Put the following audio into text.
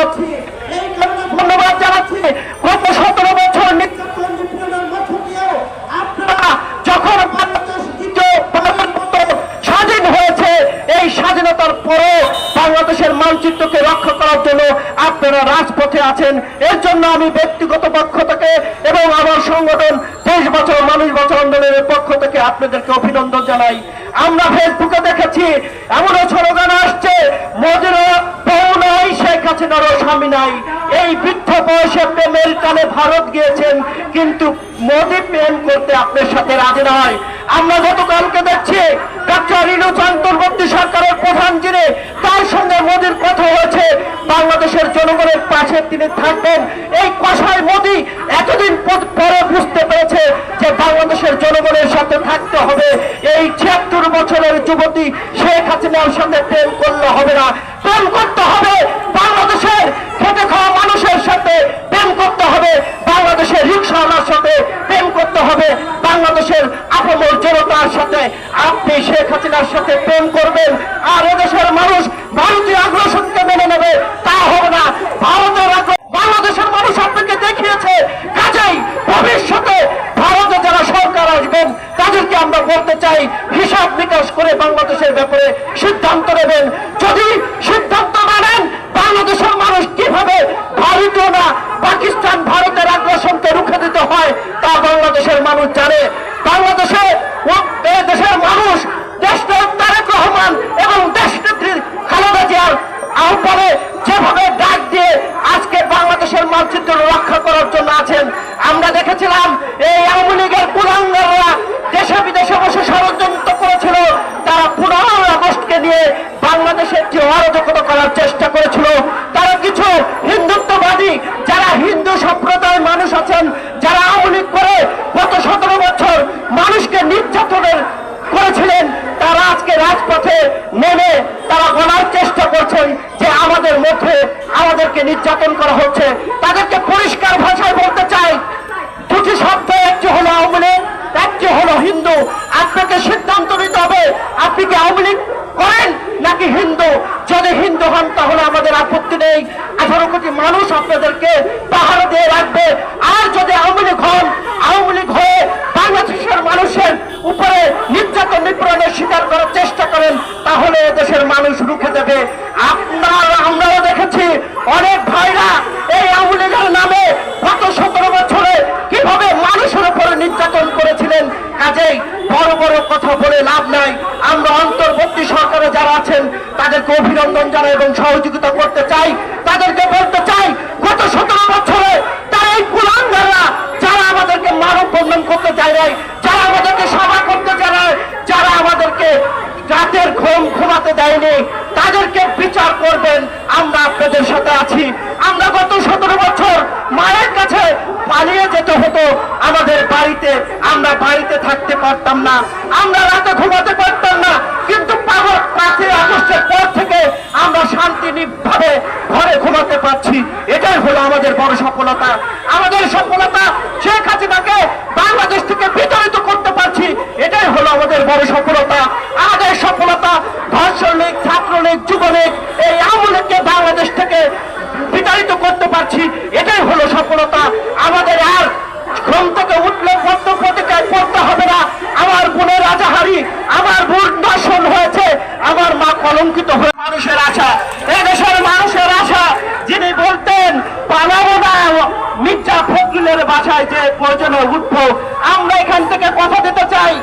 জানাচ্ছি। এই কারণে ধন্যবাদ জানাচ্ছি। গত সতেরো বছর রক্ষা করার জন্য আপনারা রাজপথে আছেন। এর জন্য আমি ব্যক্তিগত পক্ষ থেকে এবং আমার সংগঠন মানুষ আন্দোলনের পক্ষ থেকে আপনাদেরকে অভিনন্দন জানাই। আমরা ফেসবুকে দেখেছি, এমনও স্লোগান আসছে মোদিরও বউ নাই শেখ স্বামী নাই। এই বৃদ্ধ বয়সে প্রেমের টানে ভারত গিয়েছেন, কিন্তু মোদি প্রেম করতে আপনার সাথে রাজি নয়। আমরা গতকালকে দেখছি অন্তর্বর্তী সরকারের প্রধান যিনি, তার সঙ্গে কথা হয়েছে। বাংলাদেশের জনগণের পাশে তিনি থাকবেন। এই এতদিন পরে বুঝতে পেরেছে যে বাংলাদেশের জনগণের সাথে থাকতে হবে। এই ছিয়াত্তর বছরের যুবতী শেখ হাসিনার সাথে প্রেম করলে হবে না প্রেম করতে হবে বাংলাদেশের খেটে খাওয়া মানুষের সাথে প্রেম করতে হবে বাংলাদেশের রিক্সাওয়ালার সাথে প্রেম করতে হবে বাংলাদেশের আপমর জনতার সাথে আপনি শেখ হাসিনার সাথে প্রেম করবেন আর এদেশের মানুষ ভারতীয় আগ্রাসনকে মেনে নেবে, তা হবে না। ভারতের বাংলাদেশের মানুষ আপনাকে দেখিয়েছে, কাজেই ভবিষ্যতে ভারতে যারা সরকার আসবেন, তাদেরকে আমরা বলতে চাই, হিসাব নিকাশ করে বাংলাদেশের ব্যাপারে সিদ্ধান্ত নেবেন। যদি সিদ্ধান্ত মানেন বাংলাদেশের মানুষ কীভাবে ভারতীয় না, পাকিস্তান ভারতের আগ্রাসনকে রুখে দিতে হয়, তা বাংলাদেশের মানুষ জানে। বাংলাদেশে দেশের মানুষ দেশনায়ক তারেক রহমান এবং দেশ নেত্রীর খালেদা জিয়ার আহ্বানে যেভাবে ডাক দিয়ে আজকে বাংলাদেশের মানচিত্র রক্ষা করার জন্য আছেন আমরা দেখেছিলাম এই আওয়ামী লীগের কুলাঙ্গাররা দেশে বিদেশে বসে ষড়যন্ত্র করেছিল তারা পনেরো আগস্টকে নিয়ে বাংলাদেশের যে অরাজকতা করার চেষ্টা করেছিল তারা কিছু হিন্দুত্ববাদী যারা হিন্দু সম্প্রদায়ের মানুষ আছেন যারা আওয়ামী লীগ করে গত সতেরো বছর মানুষকে নির্যাতনের করেছিলেন তারা আজকে রাজপথে নেমে তারা বলার চেষ্টা করছেন যে আমাদের মধ্যে আমাদেরকে নির্যাতন করা হচ্ছে। তাদেরকে পরিষ্কার ভাষায় বলতে চাই, দুটি শব্দ, একটি হলো আওয়ামী একটি হলো হিন্দু। আপনাকে সিদ্ধান্ত নিতে হবে, আপনি কি আওয়ামী করেন নাকি হিন্দু? যদি হিন্দু হন, তাহলে আমাদের আপত্তি নেই। আঠারো কোটি মানুষ আপনাদেরকে পাহাড় দিয়ে রাখবে। আর যদি আওয়ামী লীগ হন, আওয়ামী লীগ হয়ে বাংলাদেশের মানুষের উপরে নির্যাতন নিপীড়নের শিকার করার চেষ্টা করেন, তাহলে দেশের মানুষ রুখে দেবে আপনার আমরাও দেখেছি অনেক ভাইরা এই আওয়ামী লীগের নামে গত সতেরো বছরে কীভাবে মানুষের উপরে নির্যাতন করেছিলেন কাজেই বড় বড় কথা বলে লাভ নাই আমরা অন্তর্বর্তী সরকারে যারা আছেন তাদেরকে অভিনন্দন জানাই এবং সহযোগিতা করতে চাই, তাদেরকে বলতে চাই, গত সতেরো বছরে তারা এই কুলাঙ্গাররা যারা আমাদেরকে মানব বন্ধন করতে চায় নাই, যারা আমাদেরকে সভা করতে চায় নাই, যারা আমাদেরকে রাতের ঘুম ঘুমাতে দেয়নি তাদেরকে বিচার করবেন। আমরা আপনাদের সাথে আছি। আমরা গত সতেরো বছর মায়ের কাছে পালিয়ে যেতে হতো, আমাদের বাড়িতে আমরা বাড়িতে থাকতে পারতাম না, আমরা রাতে ঘুমাতে পারতাম না, কিন্তু পাগল পাঁচই আগস্টের পর থেকে আমরা শান্তি নিভাবে ঘরে ঘুমাতে পারছি। এটাই হলো আমাদের বড় সফলতা। আমাদের সফলতা শেখ হাসিনাকে বাংলাদেশ থেকে বিতাড়িত করতে পারছি। এটাই হলো আমাদের বড় সফলতা। আমাদের সফলতা ধর্ষণ লীগ ছাত্রলীগ, যুবলীগ, এই আমলকে বাংলাদেশ থেকে বিতাড়িত করতে পারছি। এটাই হলো সফলতা। কলঙ্কিত হয়ে মানুষের আশা। এদেশের মানুষের আশা, যিনি বলতেন পালাবো না মির্জা ফকিলের বাসায় যে প্রয়োজনের উদ্ভব। আমরা এখান থেকে কথা দিতে চাই।